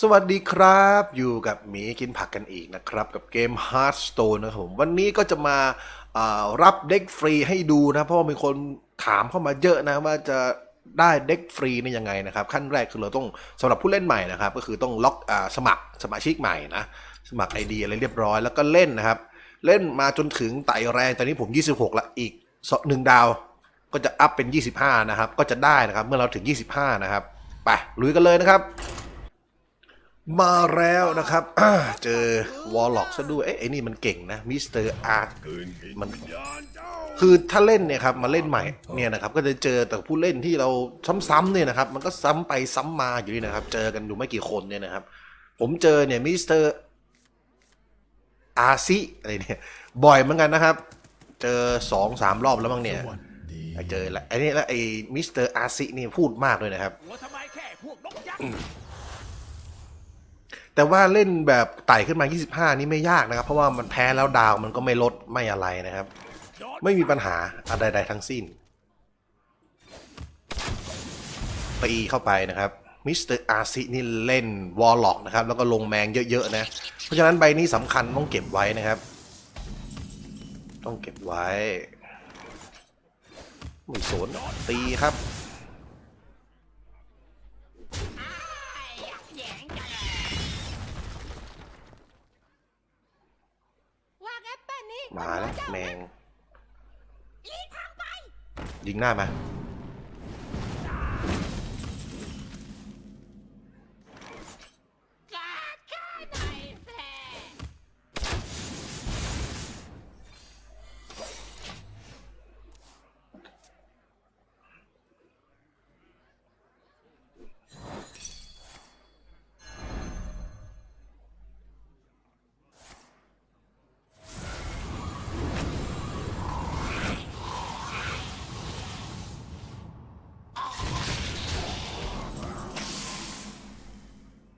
สวัสดีครับ อยู่กับหมีกินผักกันอีกนะครับ กับเกม Hearthstone นะครับผม วันนี้ก็จะมาารับเด็กฟรีให้ดูนะ เพราะว่ามีคนถามเข้ามาเยอะนะว่าจะได้เด็กฟรีนี่ยังไงนะครับ ขั้นแรกคือเราต้องสำหรับผู้เล่นใหม่นะครับ ก็คือต้องล็อกอสมัครสมาชิกใหม่นะ สมัคร ID อะไรเรียบร้อยแล้วก็เล่นนะครับ เล่นมาจนถึงไต่แรงตอนนี้ผม 26 ละอีกหนึ่งดาวก็จะอัพเป็น 25 นะครับ ก็จะได้นะครับ เมื่อเราถึง 25 นะครับ ไปลุยกันเลยนะครับ มาแล้วนะครับ เจอวอลล็อกซะด้วยเอ๊ะไอ้นี่มันเก่งนะมิสเตอร์อาร์ตมันคือถ้าเล่นเนี่ยครับมาเล่นใหม่เนี่ยนะครับก็จะเจอแต่ผู้เล่นที่เราซ้ำๆเนี่ยนะครับ มันก็ซ้ำไปซ้ำมาอยู่นี่นะครับ เจอกันอยู่ไม่กี่คนเนี่ยนะครับ ผมเจอเนี่ยมิสเตอร์อาซิอะไรเนี่ยบ่อยเหมือนกันนะครับ เจอสองสามรอบแล้วมั้งเนี่ยเจอแล้วไอ้นี่แล้วไอ้มิสเตอร์อาซินี่พูดมากเลยนะครับ แต่ว่าเล่นแบบไต่ขึ้นมา 25 นี่ไม่ยากนะครับ เพราะว่ามันแพ้แล้วดาวมันก็ไม่ลดไม่อะไรนะครับ ไม่มีปัญหาอะไรใดๆทั้งสิ้นตีเข้าไปนะครับมิสเตอร์อาซินี่เล่นวอลล็อกนะครับ แล้วก็ลงแมงเยอะๆนะ เพราะฉะนั้นใบนี้สำคัญต้องเก็บไว้นะครับ ต้องเก็บไว้ไม่สนตีครับ ว่าไงป้านี่ มา แล้วเจ้แมงอีทางไปยิงหน้ามา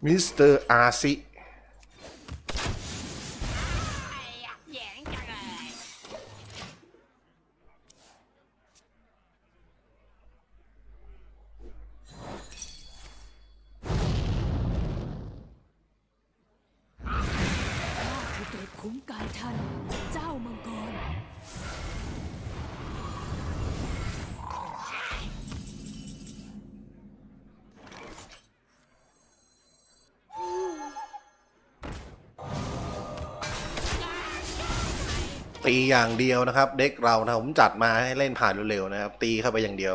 มิส ตีอย่างเดียวนะครับ เด็กเรานะผมจัดมาให้เล่นผ่านเร็วๆนะครับ ตีเข้าไปอย่างเดียว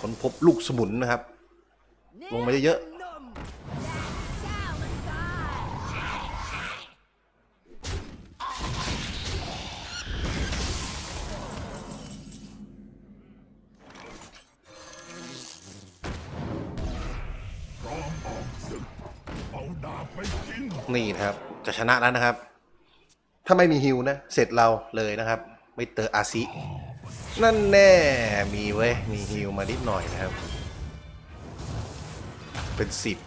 ค้นพบลูกสมุนนะครับ ลงมาเยอะเนี่นะครับจะชนะแล้วนะครับ ถ้าไม่มีฮิวนะ เสร็จเราเลยนะครับ ไม่เตออาซิ นั่นแน่ มีเว้ย มีฮิวมานิดหน่อยนะครับ เป็นสิบ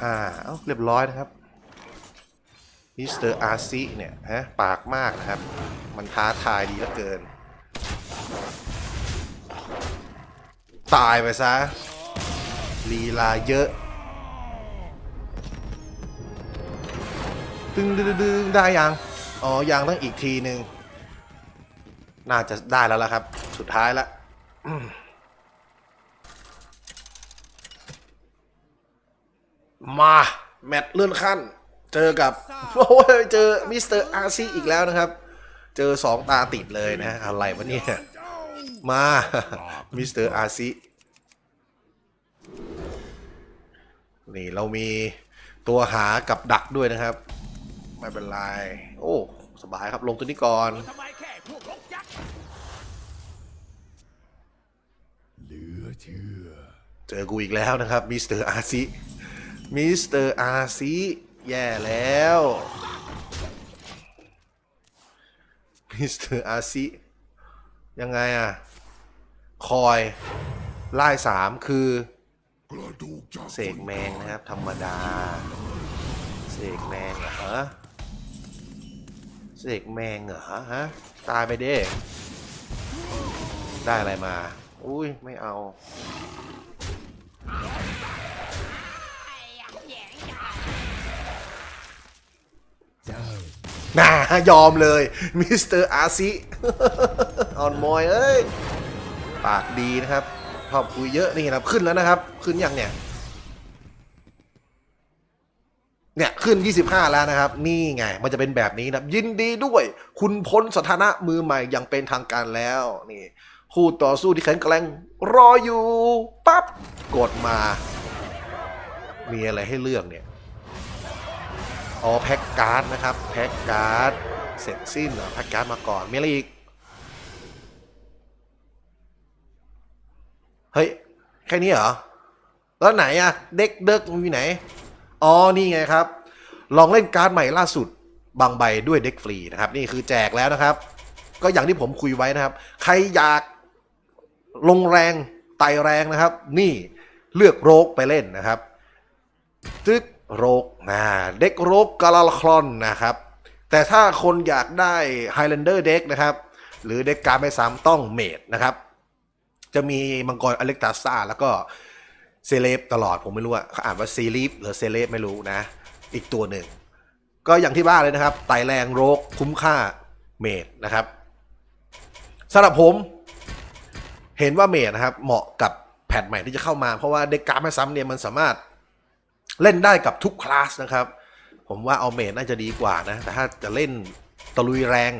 ห้าเอ้าเรียบร้อยนะครับมิสเตอร์อาซิเนี่ยฮะปากมากนะครับ มันท้าทายดีเหลือเกิน ตายไปซะลีลาเยอะตึงดึงดึงได้ยัง อ๋อ ยังต้องอีกทีหนึ่งน่าจะได้แล้วล่ะครับ สุดท้ายละมา แมตช์เลื่อนขั้น เจอกับโอ้ยเจอมิสเตอร์อาร์ซีอีกแล้วนะครับ เจอสองตาติดเลยนะ อะไรวะเนี่ย มามิสเตอร์อาซินี่เรามีตัวหากับดักด้วยนะครับ ไม่เป็นไร โอ้ สบายครับลงตัวนี้ก่อนหัวทำไมแค่พวกนกยักษ์เหลือเชื่อเจอกูอีกแล้วนะครับมิสเตอร์อาซิมิสเตอร์อาซิแย่แล้วมิสเตอร์อาซิยังไงอะ คอยไล่สามคือเสกแมงนะครับ ธรรมดา เสกแมงเหรอเสกแมงเหรอฮะตายไปเด้ได้อะไรมา อุ้ยไม่เอาเจ้าน่ายอมเลย มิสเตอร์อาซิ ออนมอย เอ้ย ปากดีนะครับชอบคุยเยอะนี่นะครับขึ้นแล้วนะครับ ขึ้นยังเนี่ย เนี่ยขึ้น 25 แล้วนะครับ นี่ไง มันจะเป็นแบบนี้นะยินดีด้วย คุณพ้นสถานะมือใหม่อย่างเป็นทางการแล้วนี่คู่ต่อสู้ที่แข็งแกร่งรออยู่ปั๊บกดมา มีอะไรให้เลือกเนี่ยอ๋อแพ็กการ์ดนะครับ แพ็กการ์ดเสร็จสิ้นหรอแพ็กการ์ดมาก่อนมีอะไรอีก เฮ้ย แค่นี้เหรอ แล้วไหนอะเด็กเด็กมันอยู่ไหน อ๋อ นี่ไงครับ ลองเล่นการ์ดใหม่ล่าสุดบางใบด้วยเด็กฟรีนะครับ นี่คือแจกแล้วนะครับ ก็อย่างที่ผมคุยไว้นะครับ ใครอยากลงแรงไต่แรงนะครับ นี่เลือกโรกไปเล่นนะครับตึกโรกนะเด็กโรกกาลาคลอนนะครับ แต่ถ้าคนอยากได้ Highlander เด็กนะครับ หรือเด็กการไม่ซ้ำต้องเมดนะครับ จะมีมังกรอเล็กตาซาแล้วก็เซเลบตลอดผมไม่รู้อะเขาอ่านว่าซีลีฟหรือเซเลบไม่รู้นะ อีกตัวหนึ่ง ก็อย่างที่บ้านเลยนะครับ ไตแรงโรกคุ้มค่าเมดนะครับสำหรับผมเห็นว่าเมดนะครับ เหมาะกับแพทใหม่ที่จะเข้ามา เพราะว่าเด็กการไม่ซ้ำเนี่ยมันสามารถเล่นได้กับทุกคลาสนะครับ ผมว่าเอาเมดน่าจะดีกว่านะ แต่ถ้าจะเล่นตะลุยแรง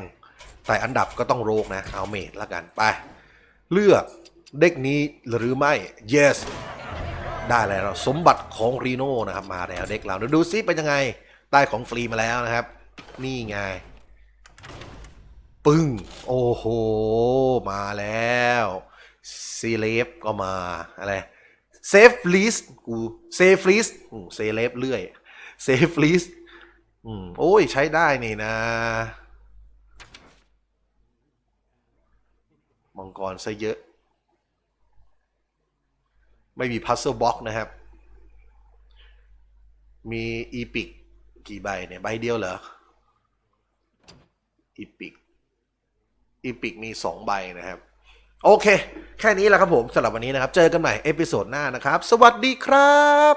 แต่อันดับก็ต้องโรกนะ เอาเมดละกันไป เลือก เด็กนี้หรือไม่ yes ได้แล้วสมบัติของรีโน่นะครับมาแล้วเด็กเราเดี๋ยวดูซิเป็นยังไงได้ของฟรีมาแล้วนะครับ นี่ไง ปึ้ง โอ้โห มาแล้วซีเลฟก็มาอะไรเซฟลิสกูเซฟลิสเซเลฟเรื่อยเซฟลิสโอ้ยใช้ได้นี่นะมังกรซะเยอะ ไม่มีพัซเซิลบ็อกนะครับ มีอีพิกกี่ใบเนี่ย ใบเดียวเหรออีพิกอีพิกมีสองใบนะครับ โอเค แค่นี้แหละครับผมสำหรับวันนี้นะครับ เจอกันใหม่เอพิโซดหน้านะครับ สวัสดีครับ